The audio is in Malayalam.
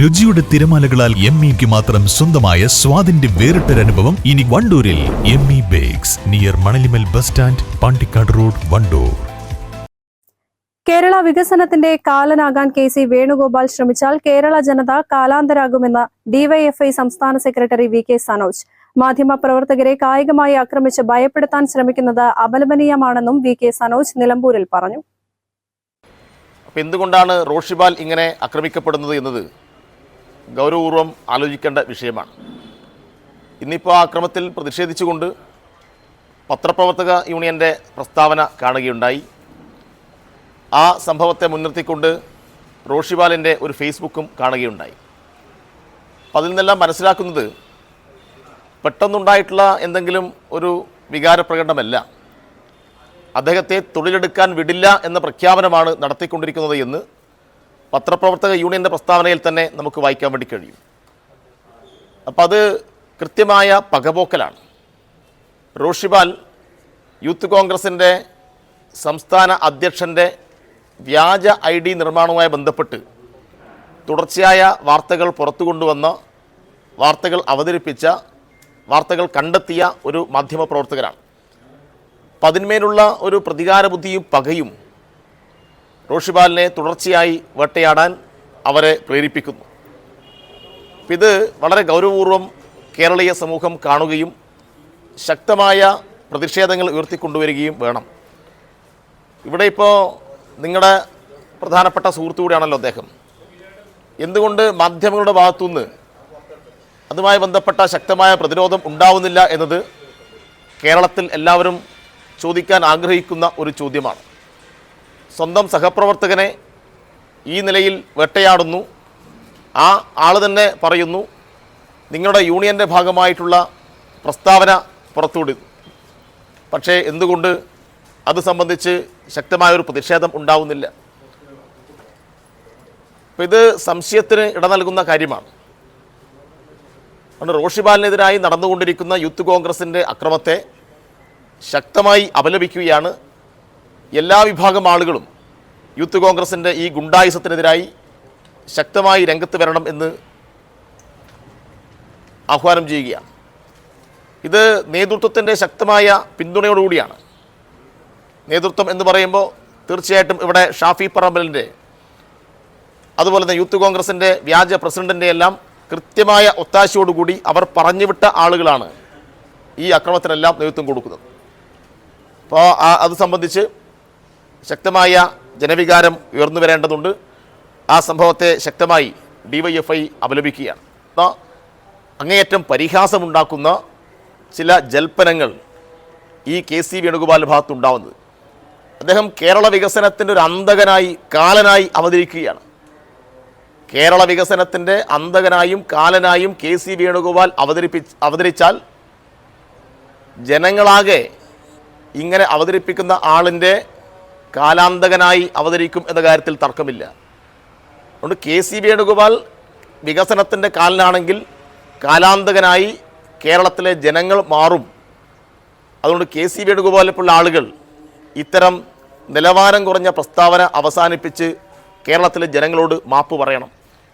രുചിയുടെ തിരമാലകളാൽ എം ഇക്ക് മാത്രം സ്വന്തമായ സ്വാദിന്റെ വേറിട്ടൊരനുഭവം ഇനി വണ്ടൂരിൽ M E bakes near Manalimal bus stand Pandikkad road Wandoor. Kerala വികസനത്തിന്റെ കാലനാകാൻ കെ സി വേണുഗോപാൽ ശ്രമിച്ചാൽ കേരള ജനത കാലാന്തരാകുമെന്ന് ഡിവൈഎഫ്ഐ സംസ്ഥാന സെക്രട്ടറി വി കെ സനോജ്. മാധ്യമപ്രവർത്തകരെ കായികമായി ആക്രമിച്ച് ഭയപ്പെടുത്താൻ ശ്രമിക്കുന്നത് അപലപനീയമാണെന്നും വി കെ സനോജ് നിലമ്പൂരിൽ പറഞ്ഞു. എന്തുകൊണ്ടാണ് റോഷിബാൽ ഇങ്ങനെ ആക്രമിക്കപ്പെടുന്നത് എന്നത്? ഗൗരവപൂർവം ആലോചിക്കേണ്ട വിഷയമാണ്. ഇന്നിപ്പോൾ ആക്രമത്തിൽ പ്രതിഷേധിച്ചുകൊണ്ട് പത്രപ്രവർത്തക യൂണിയന്റെ പ്രസ്താവന കാണുകയുണ്ടായി. ആ സംഭവത്തെ മുൻനിർത്തിക്കൊണ്ട് റോഷിബാലിന്റെ ഒരു ഫേസ്ബുക്കും കാണുകയുണ്ടായി. അപ്പം അതിൽ നിന്നെല്ലാം മനസ്സിലാക്കുന്നത് പെട്ടെന്നുണ്ടായിട്ടുള്ള എന്തെങ്കിലും ഒരു വികാരപ്രകടനമല്ല. അദ്ദേഹത്തെ തൊഴിലെടുക്കാൻ വിടില്ല എന്ന പ്രഖ്യാപനമാണ് നടത്തിക്കൊണ്ടിരിക്കുന്നത് എന്ന് പത്രപ്രവർത്തക യൂണിയന്റെ പ്രസ്താവനയിൽ തന്നെ നമുക്ക് വായിക്കാൻ വേണ്ടി കഴിയും. അപ്പം അത് കൃത്യമായ പകപോക്കലാണ്. റോഷിബാൽ യൂത്ത് കോൺഗ്രസിന്റെ സംസ്ഥാന അധ്യക്ഷന്റെ വ്യാജ ഐ ഡി നിർമ്മാണവുമായി ബന്ധപ്പെട്ട് തുടർച്ചയായ വാർത്തകൾ പുറത്തു കൊണ്ടുവന്ന വാർത്തകൾ അവതരിപ്പിച്ച വാർത്തകൾ കണ്ടെത്തിയ ഒരു മാധ്യമപ്രവർത്തകരാണ് അപ്പം അതിന്മേലുള്ള ഒരു പ്രതികാര ബുദ്ധിയും പകയും റോഷിബാലിനെ തുടർച്ചയായി വേട്ടയാടാൻ അവരെ പ്രേരിപ്പിക്കുന്നു. ഇത് വളരെ ഗൗരവപൂർവം കേരളീയ സമൂഹം കാണുകയും ശക്തമായ പ്രതിഷേധങ്ങൾ ഉയർത്തിക്കൊണ്ടുവരികയും വേണം. ഇവിടെ ഇപ്പോൾ നിങ്ങളുടെ പ്രധാനപ്പെട്ട സുഹൃത്തു കൂടിയാണല്ലോ അദ്ദേഹം. എന്തുകൊണ്ട് മാധ്യമങ്ങളുടെ ഭാഗത്തുനിന്ന് അതുമായി ബന്ധപ്പെട്ട ശക്തമായ പ്രതിരോധം ഉണ്ടാവുന്നില്ല എന്നത് കേരളത്തിൽ എല്ലാവരും ചോദിക്കാൻ ആഗ്രഹിക്കുന്ന ഒരു ചോദ്യമാണ്. സ്വന്തം സഹപ്രവർത്തകനെ ഈ നിലയിൽ വെട്ടയാടുന്നു. ആ ആൾ തന്നെ പറയുന്നു നിങ്ങളുടെ യൂണിയന്റെ ഭാഗമായിട്ടുള്ള പ്രസ്താവന പുറത്തുവിടുന്നു പക്ഷേ എന്തുകൊണ്ട് അത് സംബന്ധിച്ച് ശക്തമായൊരു പ്രതിഷേധം ഉണ്ടാവുന്നില്ല? അപ്പം ഇത് സംശയത്തിന് ഇട നൽകുന്ന കാര്യമാണ്. അതുകൊണ്ട് റോഷിബാലിനെതിരായി നടന്നുകൊണ്ടിരിക്കുന്ന യൂത്ത് കോൺഗ്രസിന്റെ അക്രമത്തെ ശക്തമായി അപലപിക്കുകയാണ് എല്ലാ വിഭാഗം ആളുകളും യൂത്ത് കോൺഗ്രസിന്റെ ഈ ഗുണ്ടായുസത്തിനെതിരായി ശക്തമായി രംഗത്ത് വരണം എന്ന് ആഹ്വാനം ചെയ്യുകയാണ്. ഇത് നേതൃത്വത്തിന്റെ ശക്തമായ പിന്തുണയോടുകൂടിയാണ്. നേതൃത്വം എന്ന് പറയുമ്പോൾ തീർച്ചയായിട്ടും ഇവിടെ ഷാഫി പറമ്പലിന്റെ അതുപോലെ തന്നെ യൂത്ത് കോൺഗ്രസിന്റെ വ്യാജ പ്രസിഡന്റിന്റെ എല്ലാം കൃത്യമായ ഒത്താശയോടുകൂടി അവർ പറഞ്ഞുവിട്ട ആളുകളാണ് ഈ അക്രമത്തിനെല്ലാം നേതൃത്വം കൊടുക്കുന്നത്. അപ്പോൾ അത് സംബന്ധിച്ച് ശക്തമായ ജനവികാരം ഉയർന്നു വരേണ്ടതുണ്ട്. ആ സംഭവത്തെ ശക്തമായി ഡിവൈഎഫ്ഐ അപലപിക്കുകയാണ്. അങ്ങേയറ്റം പരിഹാസമുണ്ടാക്കുന്ന ചില ജൽപ്പനങ്ങൾ ഈ കെ സി വേണുഗോപാലിന്റെ ഭാഗത്തുണ്ടാവുന്നത്. അദ്ദേഹം കേരള വികസനത്തിന്റെ ഒരു അന്തകനായി കാലനായി അവതരിക്കുകയാണ്. കേരള വികസനത്തിന്റെ അന്തകനായും കാലനായും കെ സി വേണുഗോപാൽ അവതരിപ്പി അവതരിച്ചാൽ ജനങ്ങളാകെ ഇങ്ങനെ അവതരിപ്പിക്കുന്ന ആളിന്റെ കാലാന്തകനായി അവതരിക്കും എന്ന കാര്യത്തിൽ തർക്കമില്ല. അതുകൊണ്ട് കെ സി വേണുഗോപാൽ വികസനത്തിന്റെ കാലനാണെങ്കിൽ കാലാന്തകനായി കേരളത്തിലെ ജനങ്ങൾ മാറും. അതുകൊണ്ട് കെ സി വേണുഗോപാലിനെപ്പോലുള്ള ആളുകൾ ഇത്തരം നിലവാരം കുറഞ്ഞ പ്രസ്താവന അവസാനിപ്പിച്ച് കേരളത്തിലെ ജനങ്ങളോട് മാപ്പ് പറയണം.